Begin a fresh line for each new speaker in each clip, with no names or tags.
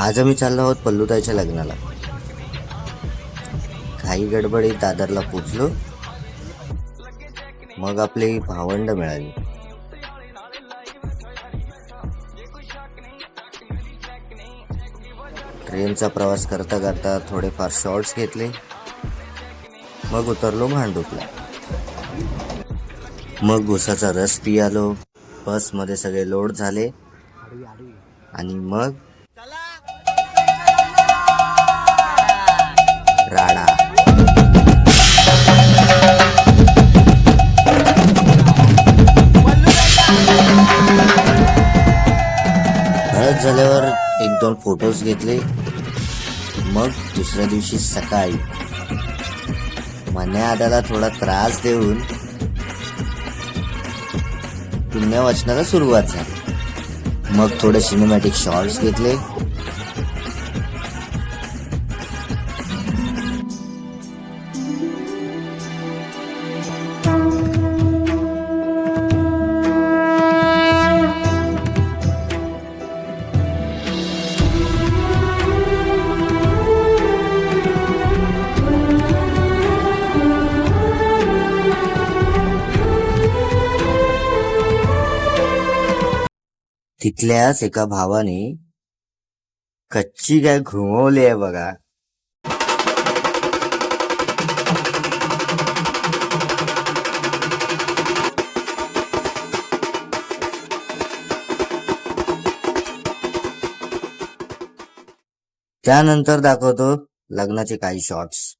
आज आम्ही चाललो आहोत पल्लूताईच्या लग्नाला. काही गडबडीत दादरला पोचलो. मग आपली भावंड मिळाली. ट्रेनचा प्रवास करता करता थोडेफार शॉर्ट्स घेतले. मग उतरलो भांडुपला. मग घुसाचा रस पियालो. बसमध्ये सगळे लोड झाले. आणि मग त्याच्यावर फोटोज घेतले. मग दुसऱ्या दिवशी सकाळी मन्या आदाला थोडा त्रास देऊन पुण्यवाचनाला सुरुवात झाली. मग थोडे सिनेमॅटिक शॉर्ट्स घेतले. तिथल्याच एका भावाने कच्ची गाय घुमवली आहे बघा. त्यानंतर दाखवतो लग्नाचे काही शॉट्स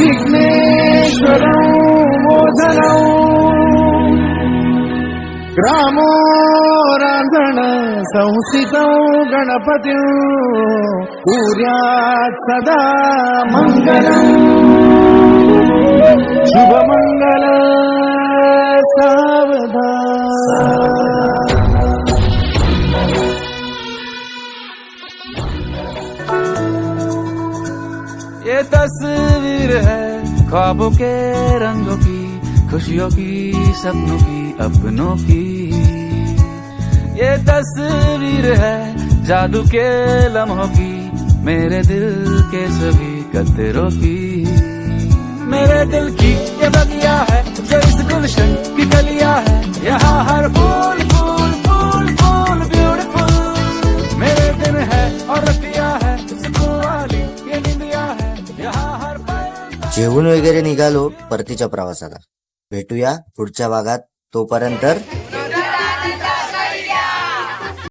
विघ्नेश्वरं मोदनौ। ग्रामो रांधण संस्थितौ गणपतिं कुर्यात् सदा मङ्गलम् तस्वीर है ख्वाबों के रंगों की, खुशियों की, सपनों की, अपनों की। ये तस्वीर है जादू के लम्हों की, मेरे दिल के सभी कतरों की। मेरे दिल की ये बगिया है जो इस गुलशन
जेवून वगैरे निघालो परतीच्या प्रवासाला. भेटूया पुढच्या भागात. तोपर्यंत